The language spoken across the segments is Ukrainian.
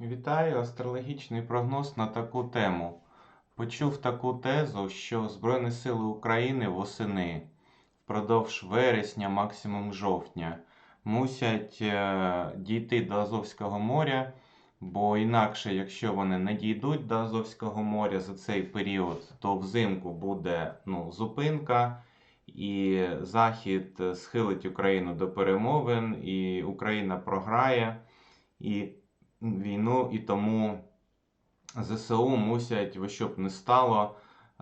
Вітаю! Астрологічний прогноз на таку тему. Почув таку тезу, що Збройні Сили України восени впродовж вересня, максимум жовтня, мусять е, дійти до Азовського моря, бо інакше, якщо вони не дійдуть до Азовського моря за цей період, то взимку буде ну, зупинка, і Захід схилить Україну до перемовин, і Україна програє. І війну, і тому ЗСУ мусять, во що б не стало,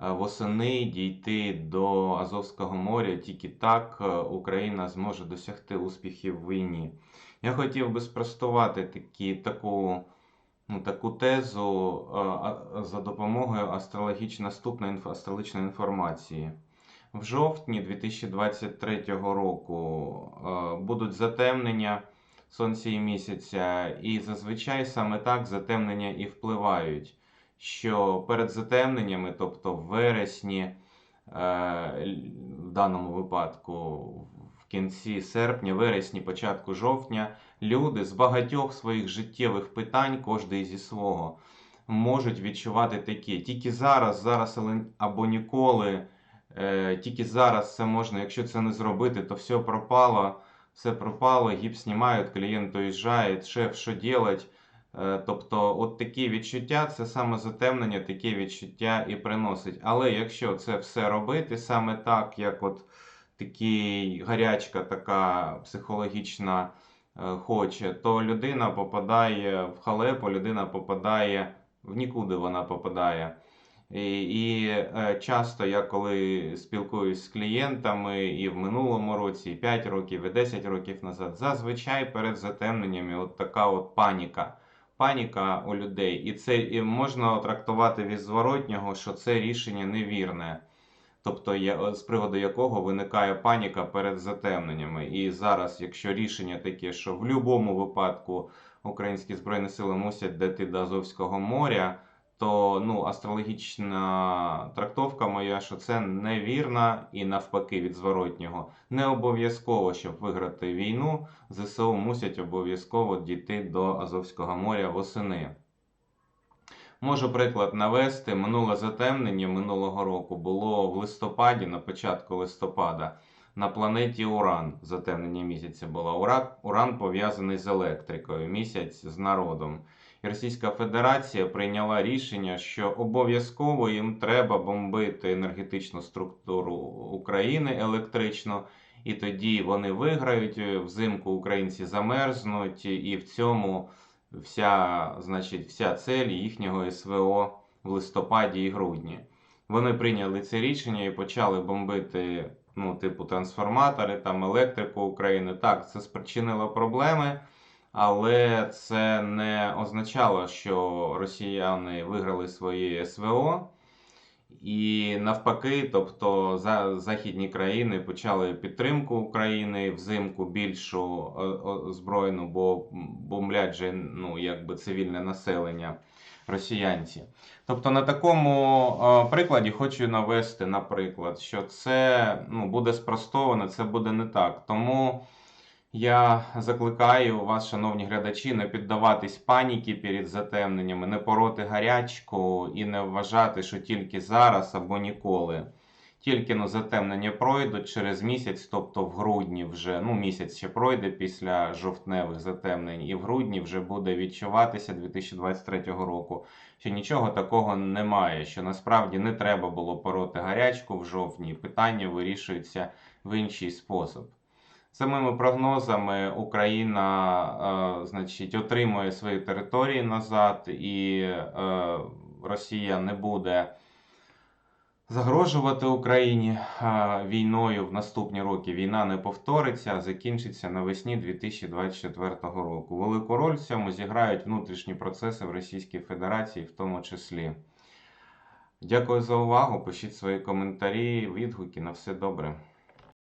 е, восени дійти до Азовського моря. Тільки так е, Україна зможе досягти успіхів в війні. Я хотів би спростувати такі, таку ну, таку тезу е, за допомогою наступної астрологічної інформації. В жовтні 2023 року будуть затемнення. Сонця і місяця, і зазвичай саме так затемнення і впливають. Що перед затемненнями, тобто в вересні, е, в даному випадку, в кінці серпня, вересні, початку жовтня, люди з багатьох своїх життєвих питань, кожний зі свого, можуть відчувати такі. Тільки зараз, зараз або ніколи, е, тільки зараз це можна, якщо це не зробити, то все пропало все пропало, гіпс знімають, клієнт уїжджає, шеф, що делать? Е, тобто, от такі відчуття, це саме затемнення, такі відчуття і приносить. Але якщо це все робити саме так, як от такий гарячка, така психологічна е, хоче, то людина попадає в халепу, людина попадає в нікуди вона попадає. І і е, часто я коли спілкуюсь з клієнтами і в минулому році, і 5 років, і 10 років назад, зазвичай перед затемненнями от така от паніка. Паніка у людей. І це і можна трактувати від зворотнього, що це рішення невірне. Тобто, з приводу якого виникає паніка перед затемненнями. І зараз, якщо рішення таке, що в будь-якому випадку українські збройні сили мусять дійти до Азовського моря то ну, астрологічна трактовка моя, що це невірна і навпаки від зворотнього. Не обов'язково, щоб виграти війну, ЗСУ мусять обов'язково дійти до Азовського моря восени. Можу приклад навести, минуле затемнення минулого року було в листопаді, на початку листопада, на планеті Уран. Затемнення місяця було. Уран пов'язаний з електрикою, місяць з народом. Російська Федерація прийняла рішення, що обов'язково їм треба бомбити енергетичну структуру України електрично, і тоді вони виграють. Взимку українці замерзнуть, і в цьому вся, значить, вся цель їхнього СВО в листопаді і грудні. Вони прийняли це рішення і почали бомбити, ну, типу, трансформатори, там електрику України. Так, це спричинило проблеми але це не означало, що росіяни виграли свої СВО. І навпаки, тобто за західні країни почали підтримку України взимку більшу збройну, бо бомблять же ну, якби цивільне населення росіянці. Тобто на такому прикладі хочу навести, наприклад, що це ну, буде спростовано, це буде не так. Тому. Я закликаю вас, шановні глядачі, не піддаватись паніки перед затемненнями, не пороти гарячку і не вважати, що тільки зараз або ніколи. Тільки ну, затемнення пройдуть через місяць, тобто в грудні вже ну місяць ще пройде після жовтневих затемнень, і в грудні вже буде відчуватися 2023 року, що нічого такого немає, що насправді не треба було пороти гарячку в жовтні, питання вирішується в інший спосіб. Самими прогнозами Україна е, значить, отримує свої території назад, і е, Росія не буде загрожувати Україні е, війною в наступні роки. Війна не повториться, а закінчиться навесні 2024 року. Велику роль в цьому зіграють внутрішні процеси в Російській Федерації, в тому числі. Дякую за увагу. Пишіть свої коментарі, відгуки. На все добре.